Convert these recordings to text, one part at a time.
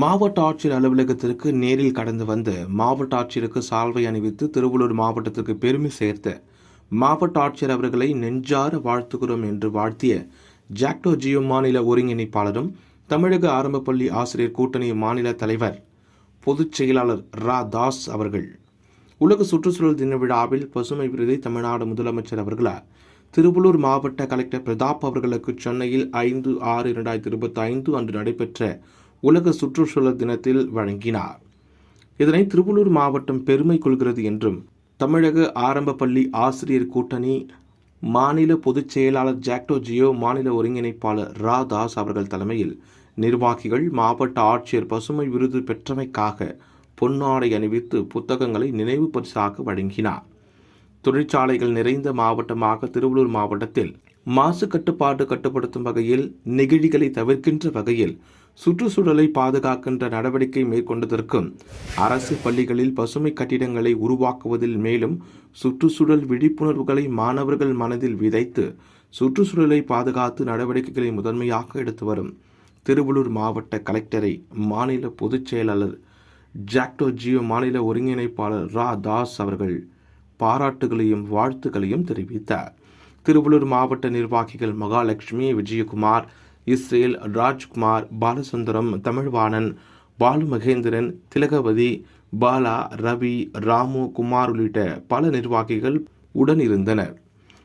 மாவட்ட ஆட்சியர் அலுவலகத்திற்கு நேரில் கடந்து வந்து மாவட்ட ஆட்சியருக்கு சால்வை அணிவித்து திருவள்ளூர் மாவட்டத்திற்கு பெருமை சேர்த்த மாவட்ட ஆட்சியர் அவர்களை நெஞ்சார வாழ்த்துகிறோம் என்று வாழ்த்திய ஜாக்டோ ஜியோ மாநில ஒருங்கிணைப்பாளரும் தமிழக ஆரம்பப்பள்ளி ஆசிரியர் கூட்டணி மாநில தலைவர் பொதுச் செயலாளர் ரா தாஸ் அவர்கள். உலக சுற்றுச்சூழல் தின விழாவில் பசுமை விருதை தமிழ்நாடு முதலமைச்சர் அவர்களால் திருவள்ளூர் மாவட்ட கலெக்டர் பிரதாப் அவர்களுக்கு சென்னையில் ஐந்து ஆறு இரண்டாயிரத்தி இருபத்தி ஐந்து அன்று நடைபெற்ற உலக சுற்றுச்சூழல் தினத்தில் வழங்கினார். இதனை திருவள்ளூர் மாவட்டம் பெருமை கொள்கிறது என்றும் தமிழக ஆரம்ப பள்ளி ஆசிரியர் கூட்டணி மாநில பொதுச் செயலாளர் ஜாக்டோ ஜியோ மாநில ஒருங்கிணைப்பாளர் ரா தாஸ் அவர்கள் தலைமையில் நிர்வாகிகள் மாவட்ட ஆட்சியர் பசுமை விருது பெற்றமைக்காக பொன்னாடை அணிவித்து புத்தகங்களை நினைவு பரிசாக வழங்கினார். தொழிற்சாலைகள் நிறைந்த மாவட்டமாக திருவள்ளூர் மாவட்டத்தில் மாசு கட்டுப்பாடு கட்டுப்படுத்தும் வகையில் நெகிழிகளை தவிர்க்கின்ற வகையில் சுற்றுச்சூழலை பாதுகாக்கின்ற நடவடிக்கை மேற்கொண்டதற்கும் அரசு பள்ளிகளில் பசுமை கட்டிடங்களை உருவாக்குவதில் மேலும் சுற்றுச்சூழல் விழிப்புணர்வுகளை மாணவர்கள் மனதில் விதைத்து சுற்றுச்சூழலை பாதுகாத்து நடவடிக்கைகளை முதன்மையாக எடுத்து வரும் திருவள்ளூர் மாவட்ட கலெக்டரை மாநில பொதுச் செயலாளர் ஜாக்டோ ஜியோ மாநில ஒருங்கிணைப்பாளர் ரா தாஸ் அவர்கள் பாராட்டுகளையும் வாழ்த்துக்களையும் தெரிவித்தார். திருவள்ளூர் மாவட்ட நிர்வாகிகள் மகாலட்சுமி விஜயகுமார் இஸ்ரேல் ராஜ்குமார் பாலசுந்தரம் தமிழ்வாணன் பாலு மகேந்திரன் திலகவதி பாலா ரவி ராமு குமார் உள்ளிட்ட பல நிர்வாகிகள் உடன் இருந்தனர்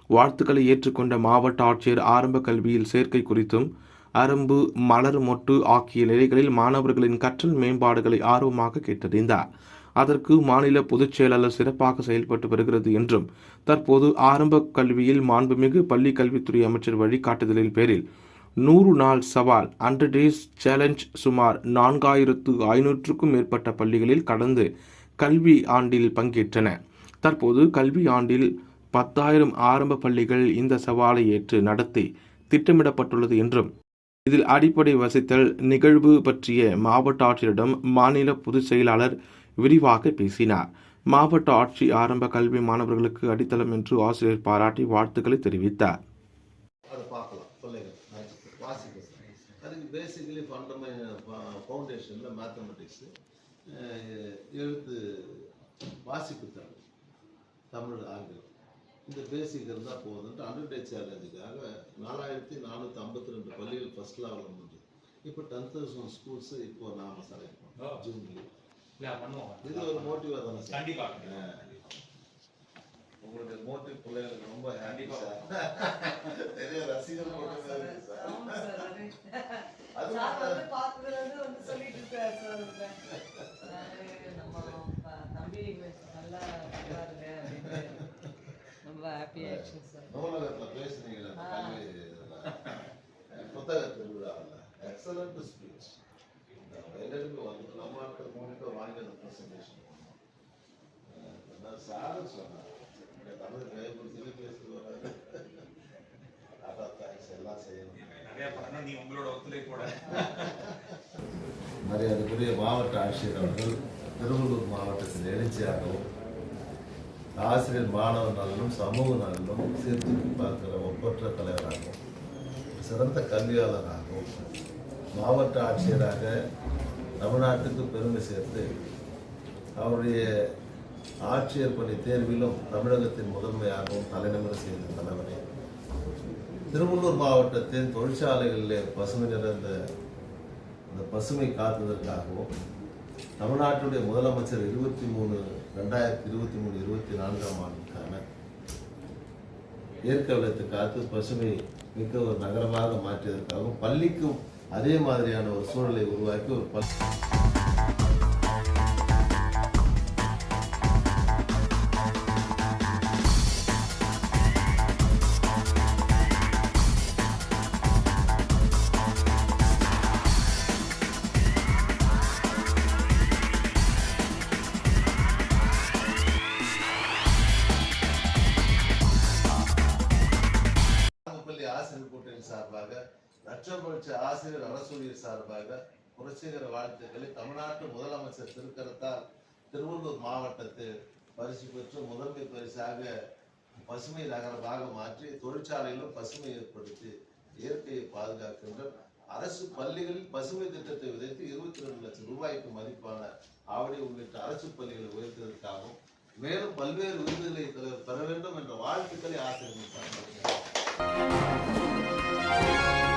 வாழ்த்துக்களை ஏற்றுக்கொண்ட மாவட்ட ஆட்சியர் ஆரம்ப கல்வியில் சேர்க்கை குறித்தும் அரும்பு மலர் மொட்டு ஆகிய நிலைகளில் மாணவர்களின் கற்றல் மேம்பாடுகளை ஆர்வமாக கேட்டறிந்தார். அதற்கு மாநில பொதுச் செயலாளர் சிறப்பாக செயல்பட்டு வருகிறது என்றும் தற்போது ஆரம்ப கல்வியில் மாண்புமிகு பள்ளி கல்வித்துறை அமைச்சர் வழிகாட்டுதலின் பேரில் நூறு நாள் சவால் ஹண்ட்ரட் டேஸ் சேலஞ்ச் சுமார் நான்காயிரத்து ஐநூற்றுக்கும் மேற்பட்ட பள்ளிகளில் கடந்து கல்வி ஆண்டில் பங்கேற்றன. தற்போது கல்வி ஆண்டில் பத்தாயிரம் ஆரம்ப பள்ளிகள் இந்த சவாலை ஏற்று நடத்தி திட்டமிடப்பட்டுள்ளது என்றும் இதில் அடிப்படை வசித்தல் நிகழ்வு பற்றிய மாவட்ட ஆட்சியரிடம் மாநில பொதுச் செயலாளர் விரிவாக பேசினார். மாவட்ட ஆட்சி ஆரம்ப கல்வி மாணவர்களுக்கு அடித்தளம் என்று ஆசிரியர் பாராட்டி வாழ்த்துக்களை தெரிவித்தார் அதை பார்க்கலாம் பிள்ளைகள் வாசிக்க அதுக்கு பேசிக்கலி ஃபண்டமெ ஃபவுண்டேஷனில் மேத்தமெட்டிக்ஸு எழுத்து வாசிப்பு திறன் தமிழ் ஆங்கிலம். இந்த பேசிக் இருந்தால் போதுன்ட்டு ஹண்ட்ரட் டே சேலஞ்சுக்காக நாலாயிரத்தி நானூற்றி ஐம்பத்தி ரெண்டு பள்ளிகள் ஃபர்ஸ்ட் லெவலில் முடிஞ்சு இப்போ டென் தௌசண்ட் ஸ்கூல்ஸு இப்போ நாம செலக்ட் பண்ணோம் ஜூன்லேயே இல்ல பண்ணுவோம். இது ஒரு மோட்டிவாக தானே சார்? கண்டிப்பா உங்களுடைய மோட்டிவ் பிள்ளைகளுக்கு ரொம்ப ஹாப்பி சார் நிறைய ரசிகர் போட்டுருக்காங்க சார் ஆமா சார், அது சார் மட்டும் வந்து பார்த்ததுல இருந்து வந்து சொல்லிட்டு சார். அதாவது நம்ம ப- தம்பி நல்லா இருக்காருங்க அப்படின்னு. ரொம்ப happy ஆயிடுச்சு சார். நூலகத்தில் பேசுனீங்களே அந்த ஆ. கல்வி இதுல. புத்தக திருவிழாவில் எக்ஸலண்ட் ஸ்பீச் எல்லாருமே வந்து நம்ம ஆட்கள் மூணு பேர் வாங்கி அந்த ப்ரெசன்டேஷன் சார் சொன்னார் இங்க தமிழ் கை கொடுத்து பேசுறது வராது பண்ணணும் நீ உங்களோட ஒத்துழைப்போட மரியாதைக்குரிய மாவட்ட ஆட்சியர் அவர்கள் திருவள்ளூர் மாவட்டத்தில் எழுச்சியாகவும் ஆசிரியர் மாணவர் நலனும் சமூக நலனும் சேர்த்து பார்க்கிற ஒப்பற்ற தலைவராகவும் சிறந்த கல்வியாளராகவும் மாவட்ட ஆட்சியராக தமிழ்நாட்டுக்கு பெருமை சேர்த்து அவருடைய ஆட்சியர் பணி தேர்விலும் தமிழகத்தின் முதன்மையாகவும் தலைநிமிர செய்த தலைவரை. திருவள்ளூர் மாவட்டத்தின் தொழிற்சாலைகளிலே பசுமை நிறைந்த அந்த பசுமை காத்ததற்காகவும் தமிழ்நாட்டுடைய முதலமைச்சர் இருபத்தி மூணு ரெண்டாயிரத்தி இருபத்தி மூணு இருபத்தி நான்காம் ஆண்டுக்கான இயற்கை வளத்தை காத்து பசுமை மிக்க ஒரு நகரமாக மாற்றியதற்காகவும் பள்ளிக்கும் அதே மாதிரியான ஒரு சூழலை உருவாக்கி ஒரு பள்ளி ஆசிரியர் சார்பாக லட்சம் ஆசிரியர் அரசூழியர் சார்பாக புரட்சிகர வாழ்த்துக்களை தமிழ்நாட்டு முதலமைச்சர் திருக்கரத்தால் திருவள்ளூர் மாவட்டத்தில் பரிசு பெற்று முதன்மை பரிசாக பசுமை நகரமாக மாற்றி தொழிற்சாலையிலும் பசுமை ஏற்படுத்தி இயற்கையை பாதுகாக்கின்ற அரசு பள்ளிகளில் பசுமை திட்டத்தை விதைத்து இருபத்தி ரெண்டு லட்சம் ரூபாய்க்கு மதிப்பான ஆவடி உள்ளிட்ட அரசு பள்ளிகளை உயர்த்துவதற்காகவும் மேலும் பல்வேறு விருதுகளை பெற- பெற வேண்டும் என்ற வாழ்த்துக்களை ஆசிரியர்கள் Thank you.